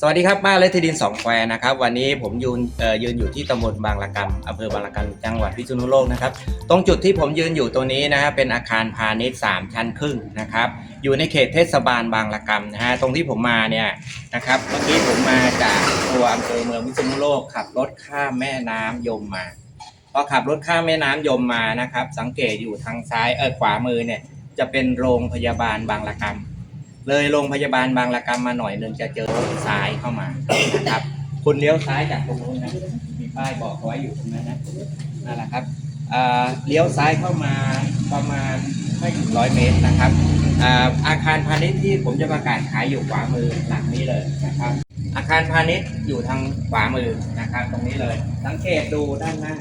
สวัสดีครับบ้านและที่ดินสองแควนะครับวันนี้ผมยืนเอ่อยืนอยู่ที่ตำบลบางละกำอำเภอบางละกำจังหวัดพิษณุโลกนะครับตรงจุดที่ผมยืนอยู่ตัวนี้นะฮะเป็นอาคารพาณิชย์3ชั้นครึ่งนะครับอยู่ในเขตเทศบาลบางละกำนะฮะตรงที่ผมมาเนี่ยนะครับเมื่อกี้ผมมาจากตัวอำเภอเมืองพิษณุโลกขับรถข้ามแม่น้ำยมมาพอขับรถข้ามแม่น้ำยมมานะครับสังเกตอยู่ทางซ้ายเออขวามือเนี่ยจะเป็นโรงพยาบาลบางละกำ เลยโรงพยาบาลบางละกำมาหน่อยหนึงจะเจอซ้ายเข้ามานะครับ คุณเลี้ยวซ้ายจากตรงนู้นนะมีป้ายบอกไว้อยู่ตรงนั้นนะนั่นแหละครับอ่าเลี้ยวซ้ายเข้ามาประมาณไม่ถึงร้อยเมตรนะครับอาอาคารพาณิชย์ที่ผมจะประกาศขายอยู่ขวามือหลังนี้เลยนะครับ อาคารพาณิชย์อยู่ทางขวามือนะครับตรงนี้เลย สังเกตดูด้านหน้า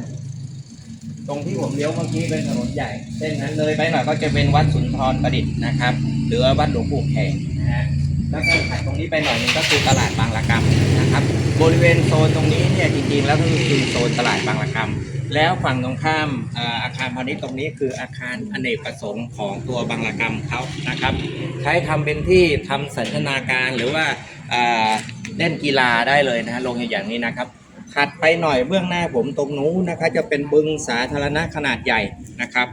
ตรงที่ผมเลี้ยวเมื่อกี้เป็นถนนใหญ่ เส้นนั้นเลยไปหน่อยก็จะเป็นวัดสุนทรประดิษฐ์นะครับ หรือวัดหลวงปู่แขกนะฮะแล้วก็ถัดตรงนี้ไปหน่อยหนึงก็คือตลาดบางละกำนะครับ บริเวณโซนตรงนี้เนี่ยจริงๆแล้วก็คือโซนตลาดบางละกำแล้วฝั่งตรงข้ามเอ่ออาคารพาณิชย์ตรงนี้คืออาคารอเนกประสงค์ของตัวบางละกำเขานะครับ ใช้ทำเป็นที่ทำสันทนาการหรือว่าเอ่อเล่นกีฬาได้เลยนะฮะลงอย่างนี้นะครับ ถัดไปหน่อยเบื้องหน้าผมตรงนู้นนะครับจะเป็นบึงสาธารณะขนาดใหญ่นะครับ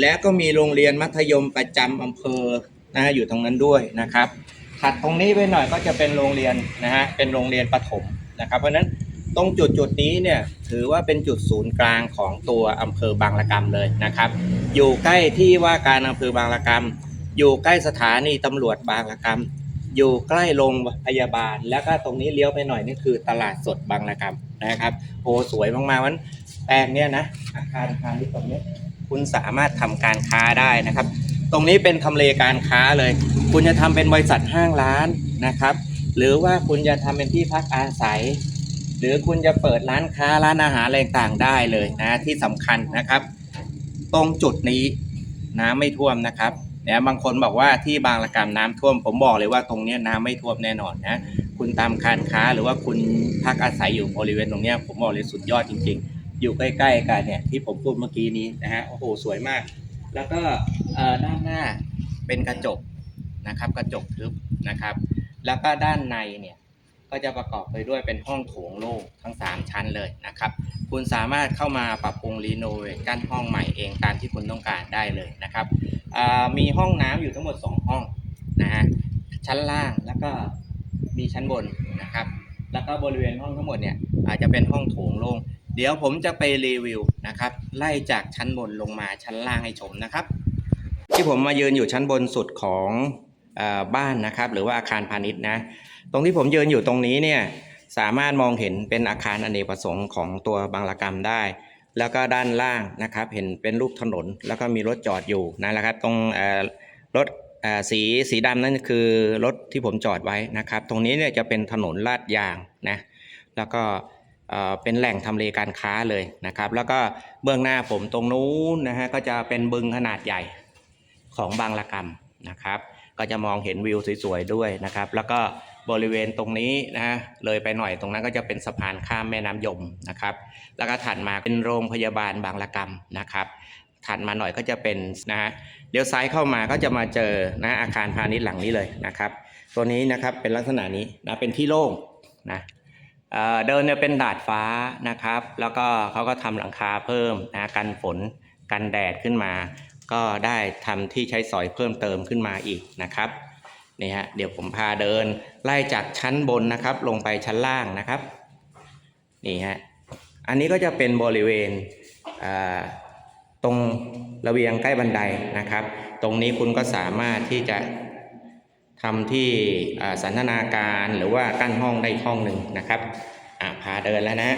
แล้วก็มีโรงเรียนมัธยมประจำอำเภอ นะอยู่ตรงนั้นด้วยนะครับถัดตรงนี้ไปหน่อยก็จะเป็นโรงเรียนนะฮะเป็นโรงเรียนประถมนะครับเพราะฉะนั้นตรงจุดจุดนี้เนี่ยถือว่าเป็นจุดศูนย์กลางของตัวอำเภอบางละกำเลยนะครับ อยู่ใกล้ที่ว่าการอำเภอบางละกำอยู่ใกล้สถานีตำรวจบางละกำอยู่ใกล้โรงพยาบาล แล้วก็ตรงนี้เลี้ยวไปหน่อยนี่คือตลาดสดบางละกำนะครับโอ้สวยมากๆวันแปลงเนี้ยนะอาคารพาณิชย์ตรงนี้คุณสามารถทำการค้าได้นะครับ ตรงนี้เป็นทำเลการค้าเลย คุณจะทำเป็นบริษัทห้างร้านนะครับ หรือว่าคุณจะทำเป็นที่พักอาศัย หรือคุณจะเปิดร้านค้าร้านอาหารอะไรต่างได้เลยนะที่สำคัญนะครับ ตรงจุดนี้น้ำไม่ท่วมนะครับเนี่ยบางคนบอกว่าที่บางละกำน้ำท่วม ผมบอกเลยว่าตรงนี้น้ำไม่ท่วมแน่นอนนะคุณตามการค้าหรือว่าคุณพักอาศัยอยู่บริเวณตรงนี้ผมบอกเลยสุดยอดจริง ๆ อยู่ใกล้ ๆ กันเนี่ยที่ผมพูดเมื่อกี้นี้นะฮะโอ้โหสวยมาก แล้วก็ อ่อด้านหน้าเป็นกระจกนะครับกระจกทึบนะครับ แล้วก็ด้านในเนี่ยก็จะประกอบไปด้วยเป็นห้องโถงโล่งทั้ง 3 ชั้นเลยนะครับ คุณสามารถเข้ามาปรับปรุงรีโนเวทกั้นห้องใหม่เองตามที่คุณต้องการได้เลยนะครับมีห้องน้ำอยู่ทั้งหมด 2 ห้องนะฮะชั้นล่างแล้วก็มีชั้นบนนะครับ แล้วก็บริเวณห้องทั้งหมดเนี่ยอาจจะเป็นห้องโถงโล่งเดี๋ยวผมจะไปรีวิวนะครับ ไล่จากชั้นบนลงมาชั้นล่างให้ชมนะครับ ที่ผมมายืนอยู่ชั้นบนสุดของอบ้านนะครับ หรือว่าอาคารพาณิชย์นะ ตรงที่ผมยืนอยู่ตรงนี้เนี่ยสามารถมองเห็นเป็นอาคารอเนกประสงค์ของตัวบางละกรรมได้ แล้วก็ด้านล่างนะครับ เห็นเป็นรูปถนน แล้วก็มีรถจอดอยู่นั่นแหละครับ ตรงรถสีสีดำนั่นคือรถที่ผมจอดไว้นะครับ ตรงนี้เนี่ยจะเป็นถนนลาดยางนะ แล้วก็เอ่อเป็นแหล่งทำเลการค้าเลยนะครับ แล้วก็เบื้องหน้าผมตรงนู้นนะฮะก็จะเป็นบึงขนาดใหญ่ ของบางละกำนะครับ ก็จะมองเห็นวิวสวยๆด้วยนะครับ แล้วก็บริเวณตรงนี้นะฮะเลยไปหน่อยตรงนั้นก็จะเป็นสะพานข้ามแม่น้ำยมนะครับ แล้วก็ถัดมาเป็นโรงพยาบาลบางละกำนะครับถัดมาหน่อยก็จะเป็นนะฮะเลี้ยวซ้ายเข้ามาก็จะมาเจอนะอาคารพาณิชย์หลังนี้เลยนะครับ ตัวนี้นะครับเป็นลักษณะนี้นะเป็นที่โล่งนะเเดินเนี่ยเป็นดาดฟ้านะครับ แล้วก็เขาก็ทำหลังคาเพิ่มนะกันฝนกันแดดขึ้นมา ก็ได้ทำที่ใช้สอยเพิ่มเติมขึ้นมาอีกนะครับนี่ฮะเดี๋ยวผมพาเดินไล่จากชั้นบนนะครับ ลงไปชั้นล่างนะครับนี่ฮะอันนี้ก็จะเป็นบริเวณตรงระเบียงใกล้บันไดนะครับ ตรงนี้คุณก็สามารถที่จะทำที่สันทนาการหรือว่ากั้นห้องได้อีกห้องหนึ่งนะครับพาเดินแล้วนะ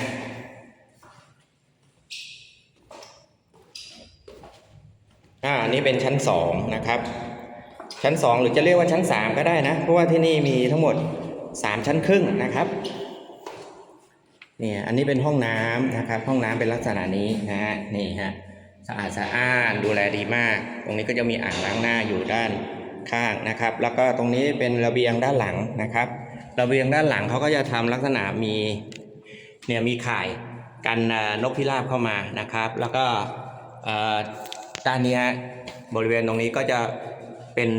อ่าอั นี้เป็นชั้นสองนะครับ ชั้นสองหรือจะเรียกว่าชั้นสามก็ได้นะ เพราะว่าที่นี่มีทั้งหมดสามชั้นครึ่งนะครับเนี่ยอันนี้เป็นห้องน้ำนะครับ ห้องน้ำเป็นลักษณะนี้นะฮะนี่ฮะสะอาดสะอ้านดูแลดีมาก ตรงนี้ก็จะมีอ่างล้างหน้าอยู่ด้านข้างนะครับ แล้วก็ตรงนี้เป็นระเบียงด้านหลังนะครับ ระเบียงด้านหลังเขาก็จะทำลักษณะมีเนี่ยมีข่ายกันนกพิราบเข้ามานะครับ แล้วก็เอ่อ ด้านเนี้ยบริเวณตรงนี้ก็จะเป็น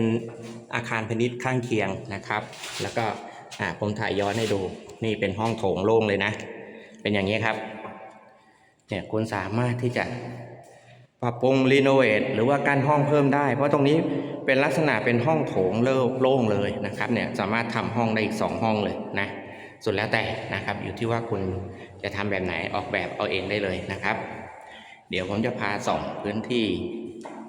อาคารพาณิชย์ข้างเคียงนะครับ แล้วก็ผมถ่ายย้อนให้ดู นี่เป็นห้องโถงโล่งเลยนะ เป็นอย่างนี้ครับ เนี่ยคุณสามารถที่จะปรับปรุงรีโนเวทหรือว่ากั้นห้องเพิ่มได้ เพราะตรงนี้เป็นลักษณะเป็นห้องโถงโล่งเลยนะครับ เนี่ยสามารถทำห้องได้อีกสองห้องเลยนะสุดแล้วแต่นะครับ อยู่ที่ว่าคุณจะทำแบบไหนออกแบบเอาเองได้เลยนะครับ เดี๋ยวผมจะพาส่องพื้นที่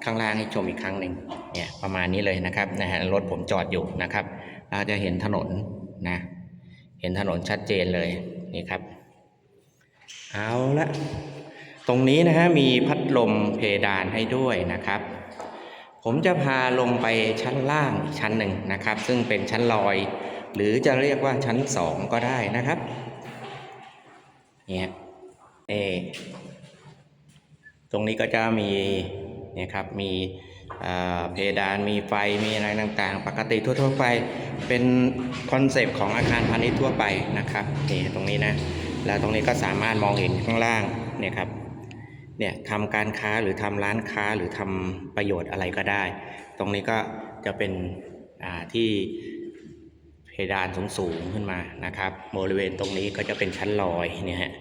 ข้างล่างให้ชมอีกครั้งหนึ่งเนี่ยประมาณนี้เลยนะครับนะฮะรถผมจอดอยู่นะครับเราจะเห็นถนนนะเห็นถนนชัดเจนเลยนี่ครับ เอาละตรงนี้นะฮะมีพัดลมเพดานให้ด้วยนะครับ ผมจะพาลงไปชั้นล่างอีกชั้นหนึ่งนะครับ ซึ่งเป็นชั้นลอย หรือจะเรียกว่าชั้นสองก็ได้นะครับเนี่ยเอ ตรงนี้ก็จะมีเนี่ยครับมีเพดานมีไฟมีอะไรต่างๆ ปกติทั่วๆไปเป็นคอนเซปต์ของอาคารพาณิชย์ทั่วไปนะครับนี่ตรงนี้นะแล้วตรงนี้ก็สามารถมองเห็นข้างล่างเนี่ยครับเนี่ยทำการค้าหรือทำร้านค้าหรือทำประโยชน์อะไรก็ได้ ตรงนี้ก็จะเป็นที่เพดานสูงๆขึ้นมานะครับบริเวณตรงนี้ก็จะเป็นชั้นลอยเนี่ยฮะ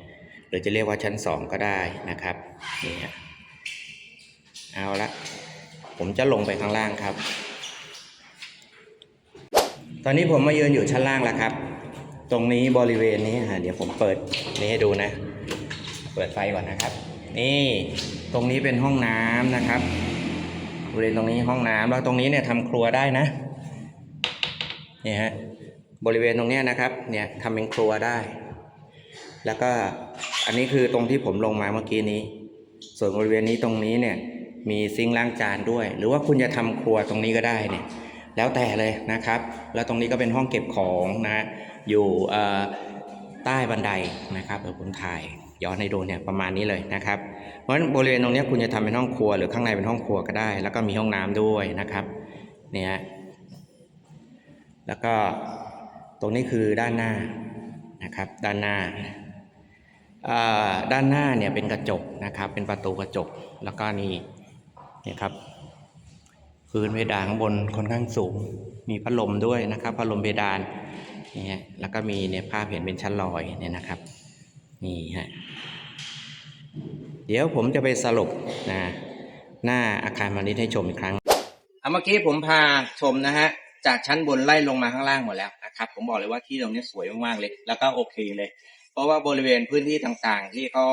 หรือจะเรียกว่าชั้นสองก็ได้นะครับนี่ฮะ เอาละผมจะลงไปข้างล่างครับ ตอนนี้ผมมายืนอยู่ชั้นล่างแล้วครับ ตรงนี้บริเวณนี้ฮะเดี๋ยวผมเปิดนี่ให้ดูนะ เปิดไฟก่อนนะครับ นี่ตรงนี้เป็นห้องน้ำนะครับบริเวณตรงนี้ห้องน้ำแล้วตรงนี้เนี่ยทำครัวได้นะนี่ฮะบริเวณตรงนี้นะครับเนี่ยทำเป็นครัวได้ แล้วก็อันนี้คือตรงที่ผมลงมาเมื่อกี้นี้ ส่วนบริเวณนี้ตรงนี้เนี่ย มีซิงล้างจานด้วย หรือว่าคุณจะทำครัวตรงนี้ก็ได้เนี่ยแล้วแต่เลยนะครับ แล้วตรงนี้ก็เป็นห้องเก็บของนะอยู่ใต้บันไดนะครับเดี๋ยวผมถ่ายย้อนให้ดูเนี่ยประมาณนี้เลยนะครับ เพราะฉะนั้นบริเวณตรงนี้คุณจะทำเป็นห้องครัว หรือข้างในเป็นห้องครัวก็ได้ แล้วก็มีห้องน้ำด้วยนะครับเนี่ยแล้วก็ตรงนี้คือด้านหน้านะครับ ด้านหน้าอ่าด้านหน้าเนี่ยเป็นกระจกนะครับ เป็นประตูกระจกแล้วก็นี่ เนี่ยครับพื้นเพดานข้างบนค่อนข้างสูง มีพัดลมด้วยนะครับพัดลมเพดานนี่ฮะแล้วก็มีเนี่ยภาพเห็นเป็นชั้นลอยเนี่ยนะครับนี่ฮะเดี๋ยวผมจะไปสรุปนะหน้าอาคารพาณิชย์ให้ชมอีกครั้งเอาเมื่อกี้ผมพาชมนะฮะจากชั้นบนไล่ลงมาข้างล่างหมดแล้วนะครับผมบอกเลยว่าที่ตรงนี้สวยมากๆเลย แล้วก็โอเคเลย เพราะว่าบริเวณพื้นที่ต่างๆ ที่เขา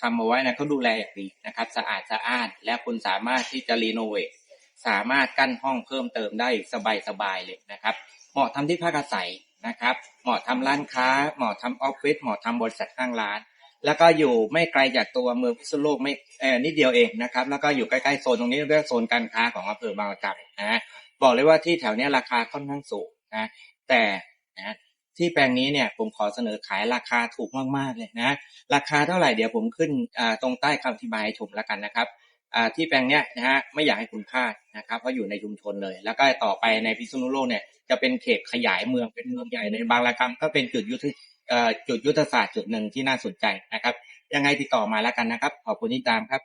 ทำเอาไว้นะเขาดูแลอย่างดีนะครับ สะอาดสะอ้านและคุณสามารถที่จะรีโนเวทสามารถกั้นห้องเพิ่มเติมได้สบายๆเลยนะครับ เหมาะทำที่พักอาศัยนะครับ เหมาะทำร้านค้า เหมาะทำออฟฟิศเหมาะทำบริษัทข้างร้าน แล้วก็อยู่ไม่ไกลจากตัวเมืองพิษณุโลกไม่เออนิดเดียวเองนะครับ แล้วก็อยู่ใกล้ๆโซนตรงนี้เรียกโซนการค้าของอำเภอบางระจันนะบอกเลยว่าที่แถวเนี้ยราคาค่อนข้างสูงนะแต่นะ ที่แปลงนี้เนี่ยผมขอเสนอขายราคาถูกมากๆเลยนะ ราคาเท่าไหร่เดี๋ยวผมขึ้นตรงใต้คำอธิบายให้ชมแล้วกันนะครับที่แปลงเนี้ยนะฮะไม่อยากให้คุณพลาดนะครับเพราะอยู่ในชุมชนเลย แล้วก็ต่อไปในพิษณุโลกเนี่ยจะเป็นเขตขยายเมืองเป็นเมืองใหญ่ในบางระกำก็เป็นจุดยุทธจุดยุทธศาสตร์จุดหนึ่งที่น่าสนใจนะครับ ยังไงติดต่อมาแล้วกันนะครับ ขอบคุณที่ตามครับ